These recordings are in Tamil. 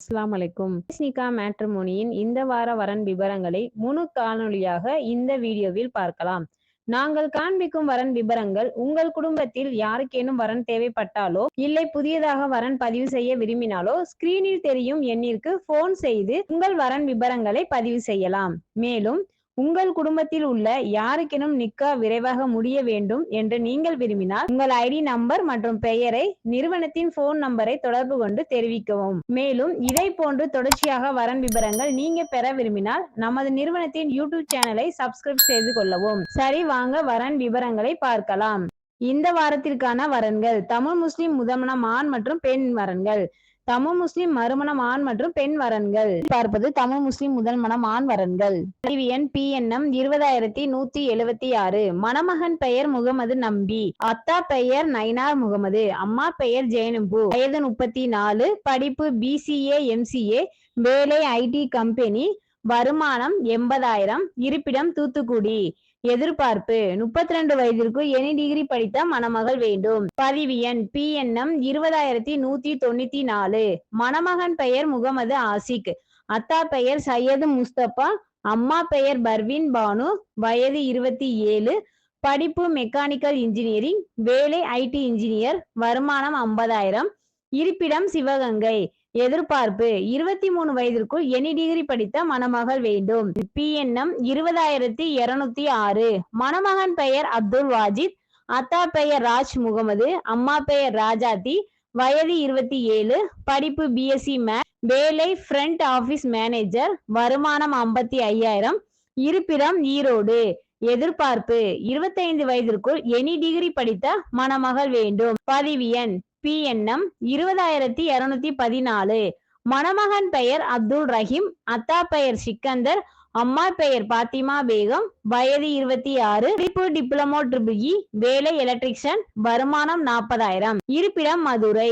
அஸ்லாம் அலைக்கும். ஸ்னிகா மேட்ரிமோனியின் இந்த வார வரன் விவரங்களை முழு காணொலியாக இந்த வீடியோவில் பார்க்கலாம். நாங்கள் காண்பிக்கும் வரன் விவரங்கள் உங்கள் குடும்பத்தில் யாருக்கேனும் வரன் தேவைப்பட்டாலோ இல்லை புதியதாக வரன் பதிவு செய்ய விரும்பினாலோ ஸ்கிரீனில் தெரியும் எண்ணிற்கு போன் செய்து உங்கள் வரன் விவரங்களை பதிவு செய்யலாம். மேலும் உங்கள் குடும்பத்தில் உள்ள யாருக்கெனும் நிக்கா விரைவாக முடிய வேண்டும் என்று நீங்கள் விரும்பினால் உங்கள் ஐடி நம்பர் மற்றும் பெயரை நிறுவனத்தின் போன் நம்பரை தொடர்பு கொண்டு தெரிவிக்கவும். மேலும் இதை போன்று தொடர்ச்சியாக வரன் விவரங்கள் நீங்க பெற விரும்பினால் நமது நிறுவனத்தின் யூடியூப் சேனலை சப்ஸ்கிரைப் செய்து கொள்ளவும். சரி வாங்க வரன் விவரங்களை பார்க்கலாம். இந்த வாரத்திற்கான வரன்கள் தமிழ் முஸ்லிம் முதமணம் ஆண் மற்றும் பெண் வரன்கள். தமிழ் முஸ்லிம் மறுமணம் ஆண் மற்றும் பெண் வரன்கள். பார்ப்பது தமிழ் முஸ்லிம் முதல் மனம் ஆண் வரன்கள். எண் பி இருபதாயிரத்தி நூத்தி எழுபத்தி ஆறு. மணமகன் பெயர் முகமது நம்பி. அத்தா பெயர் நைனார் முகமது. அம்மா பெயர் ஜெயனுபு வயது முப்பத்தி நாலு. படிப்பு பிசிஏ எம்சிஏ வேலை ஐடி கம்பெனி. வருமானம் எண்பதாயிரம். இருப்பிடம் தூத்துக்குடி. எதிர்பார்ப்பு. முப்பத்தி ரெண்டு வயதிற்கு எனி டிகிரி படித்த மணமகள் வேண்டும். பதிவு எண் பி எண்ணம் இருபதாயிரத்தி நூத்தி தொண்ணூத்தி நாலு. மணமகன் பெயர் முகமது ஆசிக். அத்தா பெயர் சையது முஸ்தபா. அம்மா பெயர் பர்வின் பானு. வயது இருபத்தி ஏழு. படிப்பு மெக்கானிக்கல் இன்ஜினியரிங் வேலை ஐடி இன்ஜினியர் வருமானம் ஐம்பதாயிரம். இருப்பிடம் சிவகங்கை. எதிர்பார்ப்பு. இருபத்தி மூணு வயதிற்குள் எனி டிகிரி படித்த மணமகள் வேண்டும். பி எண்ணம் இருபதாயிரத்தி இருநூத்தி ஆறு. மணமகன் பெயர் அப்துல் வாஜித் அத்தா பெயர் ராஜ் முகமது அம்மா பெயர் ராஜாத்தி. வயது இருபத்தி ஏழு. படிப்பு பிஎஸ்சி மே வேலை ஃப்ரண்ட் ஆபீஸ் மேனேஜர் வருமானம் ஐம்பத்தி ஐயாயிரம். இருப்பிடம் ஈரோடு. எதிர்பார்ப்பு. இருபத்தைந்து வயதிற்குள் எனி டிகிரி படித்த மணமகள் வேண்டும். பதிவு எண் பி எண்ணம் இருபதாயிரத்தி இருநூத்தி பதினாலு. மணமகன் பெயர் அப்துல் ரஹீம் அத்தா பெயர் சிக்கந்தர் அம்மா பெயர் பாத்திமா பேகம் வயது இருபத்தி ஆறு. படிப்பு டிப்ளமோ ட்ரிபிள் வேலை எலக்ட்ரிஷியன் வருமானம் நாற்பதாயிரம் இருப்பிடம் மதுரை.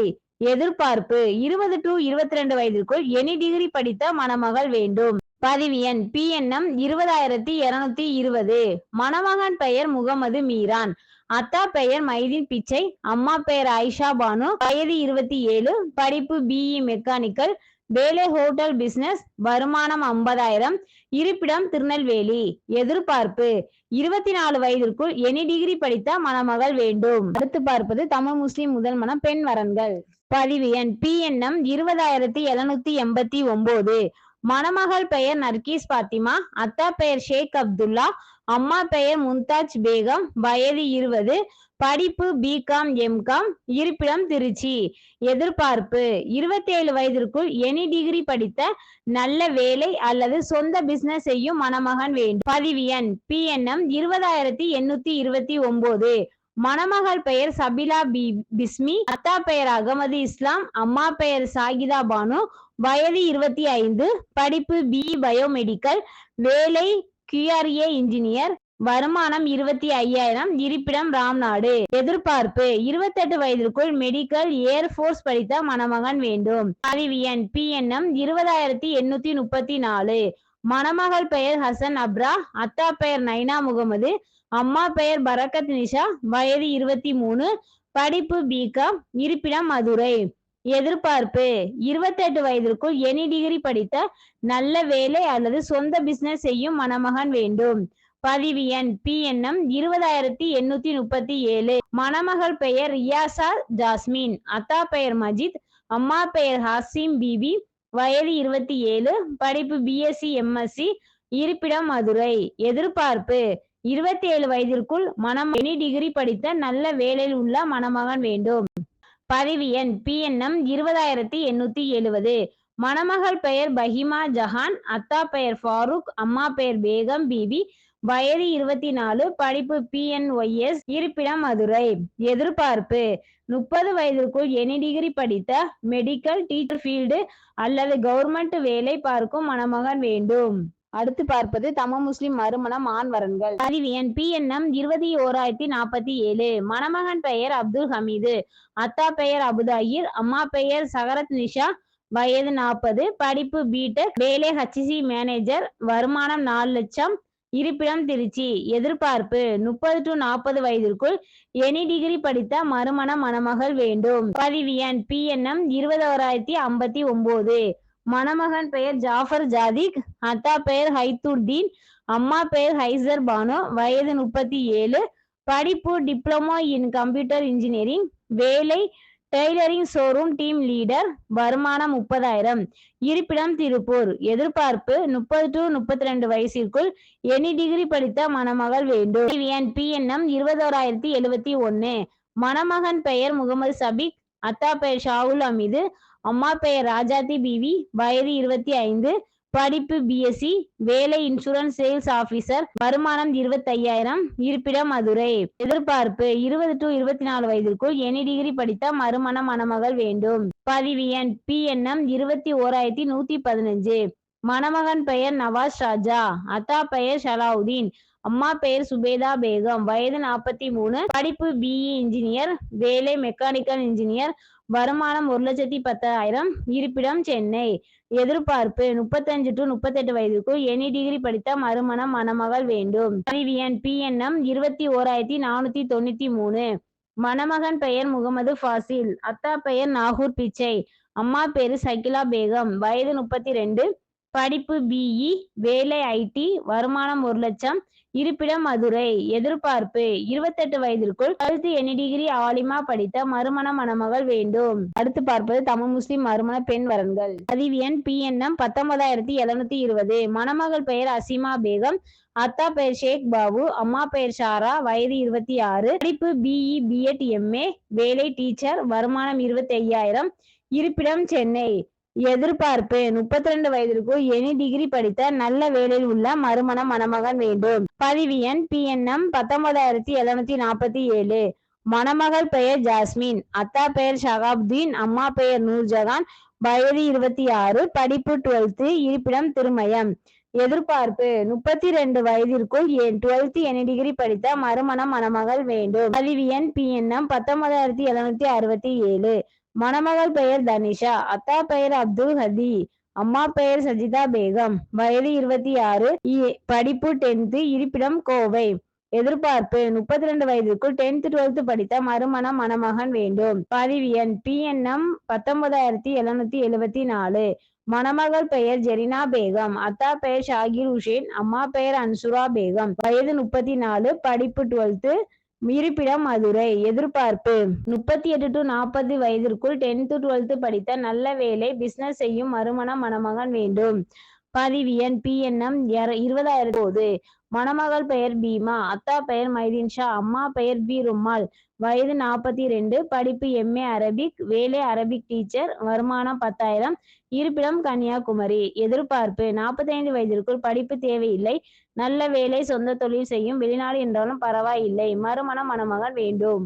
எதிர்பார்ப்பு இருபது டு இருபத்தி ரெண்டு வயதிற்குள் எனி டிகிரி படித்த மணமகள் வேண்டும். பதிவு எண் பி எண்ணம் இருபதாயிரத்தி இருநூத்தி இருபது. மணமகன் பெயர் முகமது மீரான். அத்தா பெயர் மைதீன் பிச்சை அம்மா பெயர் ஆயிஷா பானு வயது இருபத்தி ஏழு படிப்பு பிஇ மெக்கானிக்கல் வேலை ஹோட்டல் பிசினஸ் வருமானம் ஐம்பதாயிரம் இருப்பிடம் திருநெல்வேலி. எதிர்பார்ப்பு இருபத்தி நாலு வயதிற்குள் எனி டிகிரி படித்த மணமகள் வேண்டும். அடுத்து பார்ப்பது தமிழ் முஸ்லிம் முதல் மனம் பெண் வரன்கள். பதிவு எண் பி எண்ணம் இருபதாயிரத்தி எழுநூத்தி எண்பத்தி ஒன்பது மணமகள் பெயர் நர்கீஸ் பாத்திமா அத்தா பெயர் ஷேக் அப்துல்லா அம்மா பெயர் மும்தாஜ் பேகம் வயது இருபது படிப்பு பிகாம் எம்காம் இருப்பிடம் திருச்சி. எதிர்பார்ப்பு இருபத்தி ஏழு வயதிற்குள் எனி டிகிரி படித்த நல்ல வேலை அல்லது சொந்த பிசினஸ் செய்யும் மணமகன் வேண்டும். பதிவு எண் பி எண்ணம் இருபதாயிரத்தி எண்ணூத்தி இருபத்தி ஒன்பது மணமகள் பெயர் சபிலா பி பிஸ்மி அத்தா பெயர் அகமது இஸ்லாம் அம்மா பெயர் சாகிதா பானு வயது இருபத்தி ஐந்து படிப்பு பி பயோமெடிக்கல் வேலை கியூஆர்ஏ இன்ஜினியர் வருமானம் இருபத்தி ஐயாயிரம் இருப்பிடம் ராம்நாடு. எதிர்பார்ப்பு இருபத்தெட்டு வயதிற்குள் மெடிக்கல் ஏர்போர்ஸ் படித்த மணமகன் வேண்டும். பதிவு எண் பி எண்ணம் இருபதாயிரத்தி எண்ணூத்தி முப்பத்தி நாலு. மணமகள் பெயர் ஹசன் அப்ரா அத்தா பெயர் நைனா முகமது அம்மா பெயர் பரக்கத் நிஷா வயது இருபத்தி மூணு படிப்பு பிகாம் இருப்பிடம் மதுரை. எதிர்பார்ப்பு. இருபத்தெட்டு வயதிற்குள் எனி டிகிரி படித்த நல்ல வேலை அல்லது சொந்த பிசினஸ் செய்யும் மணமகன் வேண்டும். பதிவு எண் பி எண்ணம் இருபதாயிரத்தி எண்ணூத்தி முப்பத்தி ஏழு. மணமகள் பெயர் ரியாசா ஜாஸ்மின். அத்தா பெயர் மஜித். அம்மா பெயர் ஹாசிம் பிபி. வயது இருபத்தி ஏழு. படிப்பு பிஎஸ்சி எம்எஸ்சி இருப்பிடம் மதுரை. எதிர்பார்ப்பு. இருபத்தி ஏழு வயதிற்குள் மணம் எனி டிகிரி படித்த நல்ல வேலையில் உள்ள மணமகன் வேண்டும். பதிவு எண் பிஎன்எம் இருபதாயிரத்தி எண்ணூத்தி எழுவது. மணமகள் பெயர் பஹிமா ஜஹான் அத்தா பெயர் ஃபாரூக் அம்மா பெயர் பேகம் பிபி. வயது இருபத்தி நாலு படிப்பு பிஎன்ஒய்எஸ் இருப்பிடம் மதுரை. எதிர்பார்ப்பு முப்பது வயதிற்குள் எனி டிகிரி படித்த மெடிக்கல் டீச்சர் ஃபீல்டு அல்லது கவர்மெண்ட் வேலை பார்க்கும் மணமகன் வேண்டும். அடுத்து பார்ப்பது தம முஸ்லிம் மறுமணம் ஆண்வரன்கள் பதிவு எண் பி எண்ணம் இருபத்தி ஓராயிரத்தி நாற்பத்தி ஏழு. மணமகன் பெயர் அப்துல் ஹமீது. அத்தா பெயர் அபுதாயிர் அம்மா பெயர் சகரத் நிஷா. வயது நாற்பது படிப்பு பீட்டெக் வேலை ஹச்சிசி மேனேஜர் வருமானம் நாலு லட்சம். இருப்பிடம் திருச்சி. எதிர்பார்ப்பு முப்பது டு நாற்பது வயதிற்குள் எனி டிகிரி படித்த மறுமண மணமகள் வேண்டும். பதிவு எண் பி எண்ணம் இருபதோராயிரத்தி ஐம்பத்தி ஒன்பது மணமகன் பெயர் ஜாஃபர் ஜாதிக் அத்தா பெயர் ஹைத்துர்தீன் அம்மா பெயர் ஹைசர் பானோ வயது முப்பத்தி ஏழு படிப்பு டிப்ளமோ இன் கம்ப்யூட்டர் இன்ஜினியரிங் வேலை டெய்லரிங் ஷோரூம் டீம் லீடர் வருமானம் முப்பதாயிரம். இருப்பிடம் திருப்பூர். எதிர்பார்ப்பு முப்பது டு முப்பத்தி ரெண்டு வயசிற்குள் எனி டிகிரி படித்த மணமகள் வேண்டும். என் பிஎன்எம் இருபதோராயிரத்தி எழுபத்தி ஒன்னு. மணமகன் பெயர் முகமது சபிக் அத்தா பெயர் ஷாவுல் அமீது அம்மா பெயர் ராஜாத்தி பிவி வயது இருபத்தி ஐந்து படிப்பு பிஎஸ்சி வேலை இன்சூரன்ஸ் சேல்ஸ் ஆபீசர் வருமானம் இருபத்தையாயிரம் இருப்பிடம் மதுரை. எதிர்பார்ப்பு இருபது டு இருபத்தி நாலு வயதிற்குள் எனி டிகிரி படித்த மறுமண மணமகள் வேண்டும். பதிவு எண் பிஎன்எம் இருபத்தி ஓராயிரத்தி நூத்தி பதினஞ்சு. மணமகன் பெயர் நவாஸ் ஷாஜா அத்தா பெயர் ஷலாவுதீன். அம்மா பெயர் சுபேதா பேகம். வயது நாற்பத்தி மூணு படிப்பு பிஇ இன்ஜினியர் வேலை மெக்கானிக்கல் இன்ஜினியர் வருமானம் ஒரு லட்சத்தி பத்தாயிரம். இருப்பிடம் சென்னை. எதிர்பார்ப்பு முப்பத்தஞ்சு டு முப்பத்தெட்டு வயதுக்கு எனி டிகிரி படித்த மறுமணம் மணமகள் வேண்டும். அறிவியன் பிஎன்எம் இருபத்தி ஓராயிரத்தி நானூத்தி தொண்ணூத்தி மூணு. மணமகன் பெயர் முகமது ஃபாசில். அத்தா பெயர் நாகூர் பிச்சை. அம்மா பேரு சகிலா பேகம். வயது முப்பத்தி ரெண்டு. படிப்பு பிஇ வேலை ஐடி வருமானம் ஒரு லட்சம். இருப்பிடம் மதுரை. எதிர்பார்ப்பு. இருபத்தெட்டு வயதிற்குள் கழுத்து எண்ணி டிகிரி ஆலிமா படித்த மறுமண மணமகள் வேண்டும். அடுத்து பார்ப்பது தமிழ் முஸ்லிம் மறுமண பெண் வரன்கள். பதிவு எண் பிஎன்எம் பத்தொன்பதாயிரத்தி எழுநூத்தி இருபது. மணமகள் பெயர் அசிமா பேகம். அத்தா பெயர் ஷேக் பாபு. அம்மா பெயர் ஷாரா. வயது இருபத்தி ஆறு. படிப்பு பிஇ பிஎட் எம்ஏ வேலை டீச்சர் வருமானம் இருபத்தி ஐயாயிரம். இருப்பிடம் சென்னை. எதிர்பார்ப்பு. முப்பத்தி ரெண்டு வயதிற்குள் எனி டிகிரி படித்த நல்ல வேலையில் உள்ள மறுமண மணமகன் வேண்டும். பதிவு எண் எம் பத்தொன்பதாயிரத்தி எழுநூத்தி நாற்பத்தி ஏழு. மணமகள் பெயர் ஜாஸ்மின். அத்தா பெயர் ஷகாப்தீன். அம்மா பெயர் நூர்ஜஹான் வயது இருபத்தி ஆறு. படிப்பு டுவெல்த்து. இருப்பிடம் திருமயம். எதிர்பார்ப்பு. முப்பத்தி ரெண்டு வயதிற்குள் என் டுவெல்த் எனி டிகிரி படித்த மறுமண மணமகள் வேண்டும். பதிவு எண் எம் பத்தொன்பதாயிரத்தி எழுநூத்தி அறுபத்தி ஏழு. மணமகள் பெயர் தனிஷா அத்தா பெயர் அப்துல் ஹதி அம்மா பெயர் சஜிதா பேகம். வயது இருபத்தி ஆறு படிப்பு டென்த்து இருப்பிடம் கோவை. எதிர்பார்ப்பு முப்பத்தி ரெண்டு வயதிற்குள் டென்த் டுவெல்த் படித்த மறுமணம் மணமகன் வேண்டும். பதிவு எண் பிஎன்எம் பத்தொன்பதாயிரத்தி எழுநூத்தி எழுபத்தி நாலு. மணமகள் பெயர் ஜெரினா பேகம் அத்தா பெயர் ஷாகிர் உஷேன் அம்மா பெயர் அன்சுரா பேகம். வயது முப்பத்தி நாலு படிப்பு டுவெல்த்து இருப்பிடம் மதுரை. எதிர்பார்ப்பு. முப்பத்தி எட்டு டு நாற்பது வயதிற்குள் டென்த்து டுவெல்த்து படித்த நல்ல வேலை பிசினஸ் செய்யும் மறுமண மணமகன் வேண்டும். பதிவு எண் பிஎன்எம் இருபதாயிரம் போது. மணமகள் பெயர் பீமா அத்தா பெயர் மைதீன் ஷா அம்மா பெயர் பி ருமால் வயது நாற்பத்தி ரெண்டு படிப்பு எம்ஏ அரபிக் வேலை அரபிக் டீச்சர் வருமானம் பத்தாயிரம் இருப்பிடம் கன்னியாகுமரி. எதிர்பார்ப்பு நாற்பத்தைந்து வயதிற்குள் படிப்பு தேவையில்லை. நல்ல வேலை சொந்த தொழில் செய்யும் வெளிநாடு என்றாலும் பரவாயில்லை. மறுமணம் மணமகன் வேண்டும்.